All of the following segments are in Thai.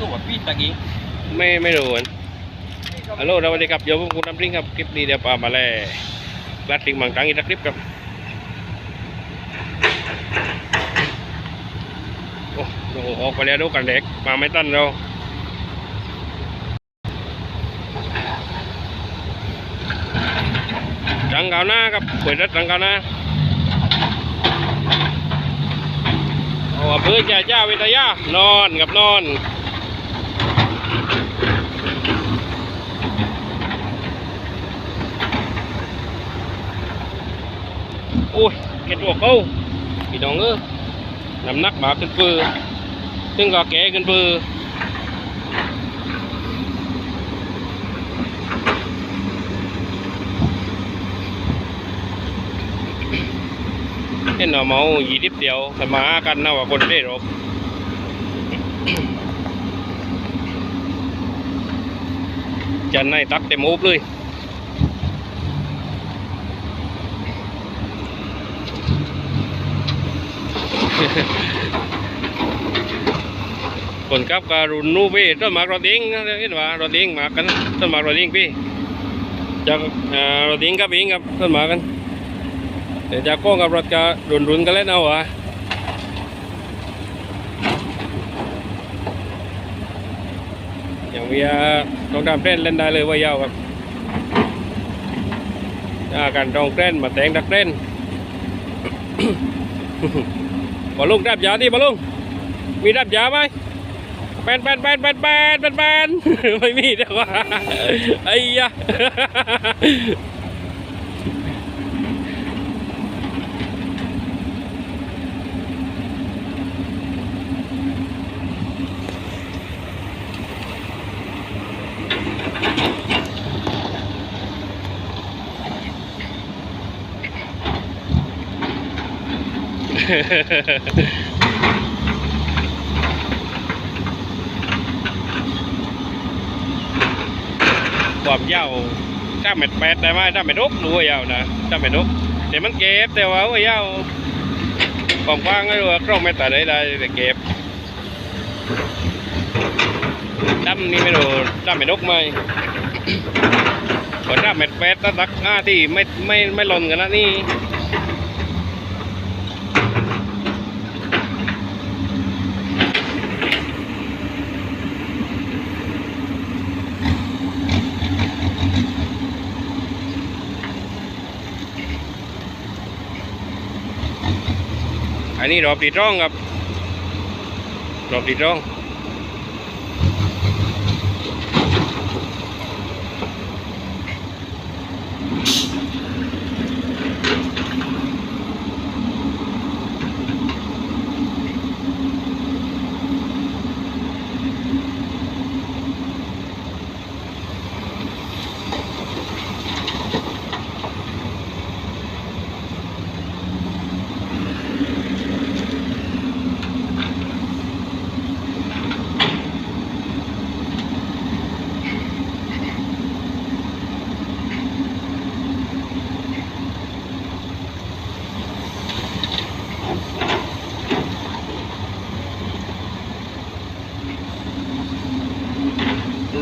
รู้ว่าพี่ตะกี้ไม่ไม่รู้นฮัลโหลสวัสดีครับเดี๋ยวผมคุณน้ำริ้งครับคลิปนี้เดี๋ยวปามาแล่กลัดติงมังตังอีกคลิปครับโอ้โหออกไปแล้วดูกันเด็กมาไม่ตันเราจังเกาหน้าครับเปิดรถจังเกาหน้าโอ้เพื่อจ่าเจ้าวิทยานอนกับนอน อ้ยเก็ดหัวเขาพี่น้องเอ้ยน้ำหนักบาขึ้นเปือซึ่งก็แก่ขึ้นปือเห็นหน่อเมาหยีดิบเดียวแต่มาหากันนะว่าคนได้รอกจันในตักเต็มอุบเลย คนกับการุนนูพี่ต้นหมากรถดิ้งนะเห็นว่ารถดิ้งหมากกันต้นหมากรถดิ้งพี่จากเอ่อรถดิ้งกับอิงกับต้นหมากกันเดี๋ยวจากโก้งกับรถกะรุนรุนกันเล่นเอาวะอย่างเวียต้องทำเต้นเล่นได้เลยว่ายาวครับอาการตองเต้นมาแต่งดักเต้น บอลลุงดับยาดิบอลลุงมีดับยาไหมแปนแปนแปนแปนแปนแปนแปนไม่มีเดี๋ยวว่าไอ้ยะ ความยาวถ้าเม็ดแปดได้ไหมถ้าเม็ดอกดูว่ายาวนะถ้าเม็ดอกแต่มันเก็บแต่ว่าว่ายาวความกว้างก็รู้ว่าครองเม็ดแต่ได้ได้แต่เก็บดำนี่ไม่รู้ถ้าเม็ดอกไหมพอถ้าเม็ดแปดถ้าตักหน้าที่ไม่ไม่ไม่หล่นกันนะนี่ อันนี้รอบตีร่องครับรอบตีร่อง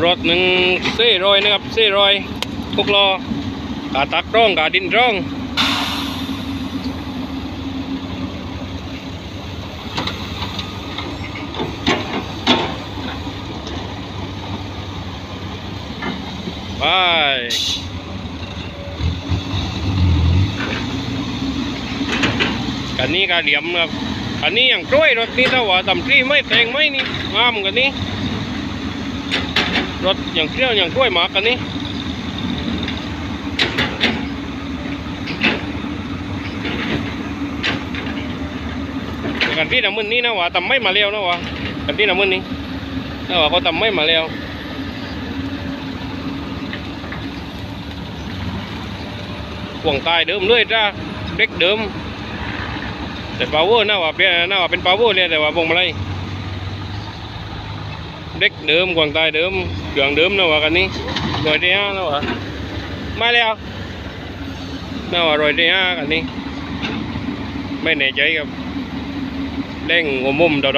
รถหนึ่งเซ่รอยนะครับเซ่รอยพวกล้อกาตักร่องกาดินร่องไปกันนี้กาเหลี่ยมครับอันนี้อย่างกล้วยรถนี้ถ้าว่าต่ำที่ไม่แตงไม่นี่งามกันนี้ รถอย่างเที่ยวอย่างกล้วยหมากกันนี่กันที่น้ำมันนี่นะวะทำไม่มาเร็วนะวะกันที่น้ำมันนี่นะวะเขาทำไม่มาเร็วห่วงตายเดิมเลยจ้าเด็กเดิม แต่ปาวเวอร์นะวะเป็นนะวะเป็นปาวเวอร์เลยแต่ว่าพวงมาลัยเด็กเดิมกวงตายเดิม เครื่องเดิมนะวะกันนี้รอยที่ห้านะวะมาแล้วนะวะรอยที่ห้ากันนี้ ไม่แน่ใจครับเด้งหัวมุมเดา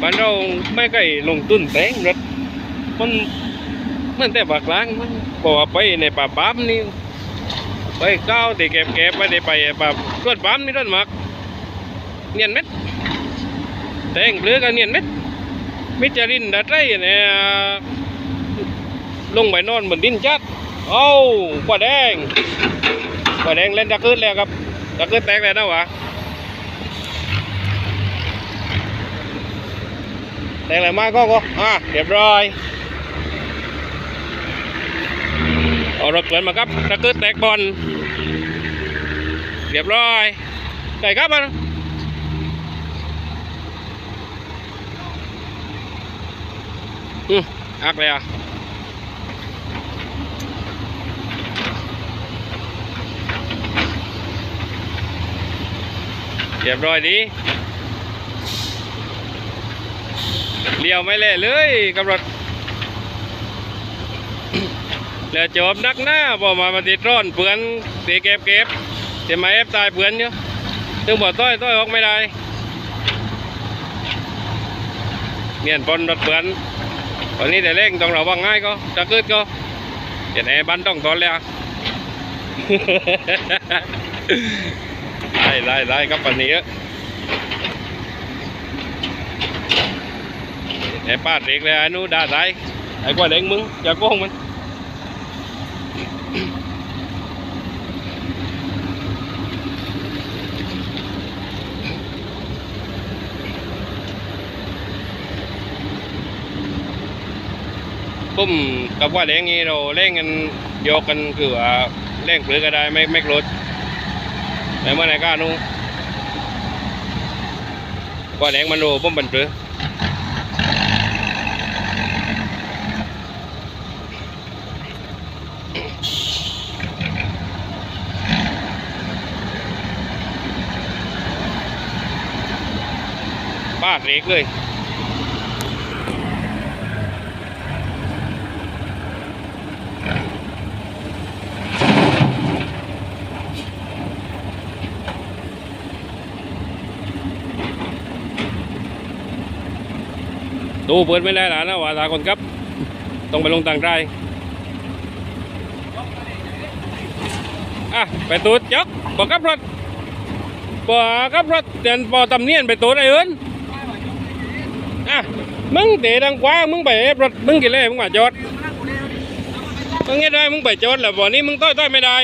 บ้านเราไม่เคยลงทุนแตงรถมันมันแต่ปากกลางมันบอกว่าไปในป่าปั๊มนี่ ไปก้าตีเก็บเก็บไปได้ไปป่ารถปั๊มนี่รถหมักเนียนเม็ดแต่งเปลือกันเนียนเม็ดมิจรินดัดไรเนี่ยลงไปนอนบนดินจัดเอ้าปลาแดงปลาแดงเล่นตะกืดแล้วครับตะกืดแตกแล้วนะวะแตกอะไรมาก็ก็อะเรียบร้อย เอารถเกินมาครับตะกึดแตกบอลเรียบร้อยไก่ครับมันอืมอักเลยอะเรียบร้อยดีเลี้ยวไม่เละเลยกับรถ แล้วจบนักหน้าบอมามาติดร้อนเปือนตีเก็บเก็บเสียมาเอฟตายเปือนเยอะถึงบอกต้อยต้อยออกไม่ได้เมียนปนรถเปือนตอนนี้แต่เร่งต้องระวังง่ายก็จะเกิดก็เดี๋ยวแอร์บันต้องทนแล้วไล่ไล่ไล่ครับปันนี้ไอ้ป้าเรียกเลยไอ้นู้ด่าตายไอ้กว่าเด็กมึงอย่าโกงมัน ปุ้มกับว่าเล่งนี้เราเล่นกันโยกกันคือว่าเล่นเปลือก็ได้ไม่ไม่กรดแต่เมื่อไหร่ก็นู้ว่าเล่งมันโรปุ้มบันเปลือปาเรกเลย ตู้เปิดไม่ได้หลานนะว่าตาคนครับ ต้องไปลงต่างได้อะไปตูดยกบอกกับรถบอกกับรถเดินปอตำเนียนไปตูดไอ้เอิญอะมึงเตะดังกว่างมึงไปรถมึงกี่เล่มึงมาจอดมึงเงี้ยได้มึงไปจอดแล้วบ่อนี้มึงต้อยต้อยไม่ได้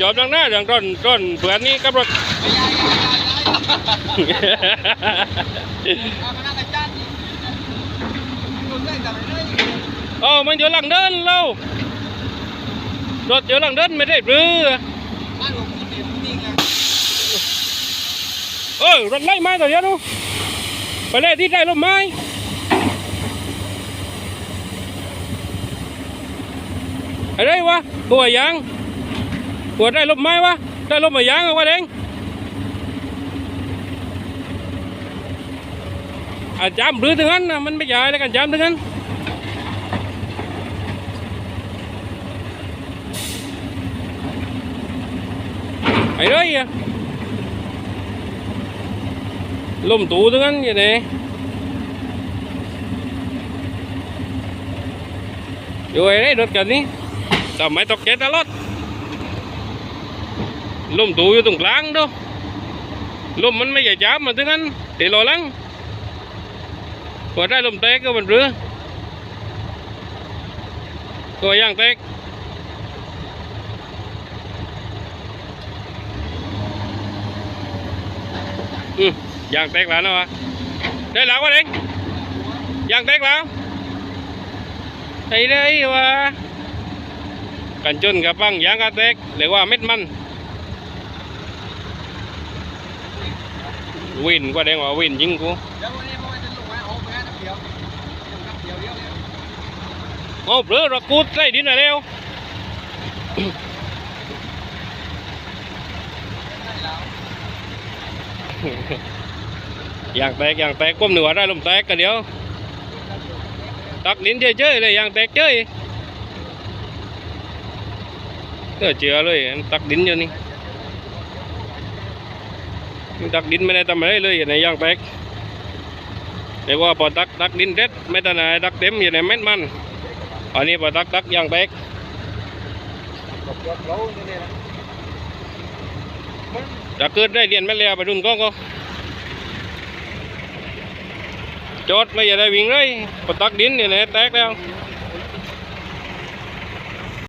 จอดดังหน้าดังต้นต้นเผื่อนนี้กับรถ เออ มันอยู่หลังเดินเรารถอยู่หลังเดินไม่ได้หรือเออรถไล่ไม้ตัวเดียวดูไปเลยที่ได้ลมไม้อะไรวะบัวยางบัวได้ลมไม้วะได้ลมมายางเอาวะเด้งอาจามหรือถึงนั้นนะมันไม่ใหญ่แล้วกันจามถึงนั้น ไอ้ไรอะล้มตูทั้งนั้นอย่างนี้ดูไอ้ไรรถกันนี้ทำไมตกเจ็ดตลอดล้มตูอยู่ตรงกลางด้วยล้มมันไม่ใหญ่จ้ามันทั้งนั้นเดี๋ยอลังกว่าได้ล้มเตะก็มันเรือก็ย่างเตะ แตกแล้วนะวะได้แล้ววะเด้งยางแตกแล้วไอ้ได้วะกันจนกับบังยางกระแตกหรือว่าเม็ดมันวินกว่าแดงว่าวินยิงกูโอ้เบลอระกูดใส่ดินอะไรแล้ว อย่างแตกอย่างแตกก้มหนึ่งว่าได้ลมแตกกันเดียว ตักลิ้นเฉยๆเลยอย่างแตกเฉยเออเจือเลยตักดินอยู่นี่ตักดินไม่ได้ทำอะไรเลยอยู่ในยางแตกแต่ว่าพอตักตักดินเด็ดไม่ตันไหนตักเต็มอยู่ในเม็ดมันอันนี้พอตักตักยางแตก กับยอดเราเนี่ยนะมัน จะเกิดได้เรียนแม่แล้วไปดุนก็ก็จอดไม่อยากได้วิ่งเลยปตักดินอยู่ในแตกแล้ว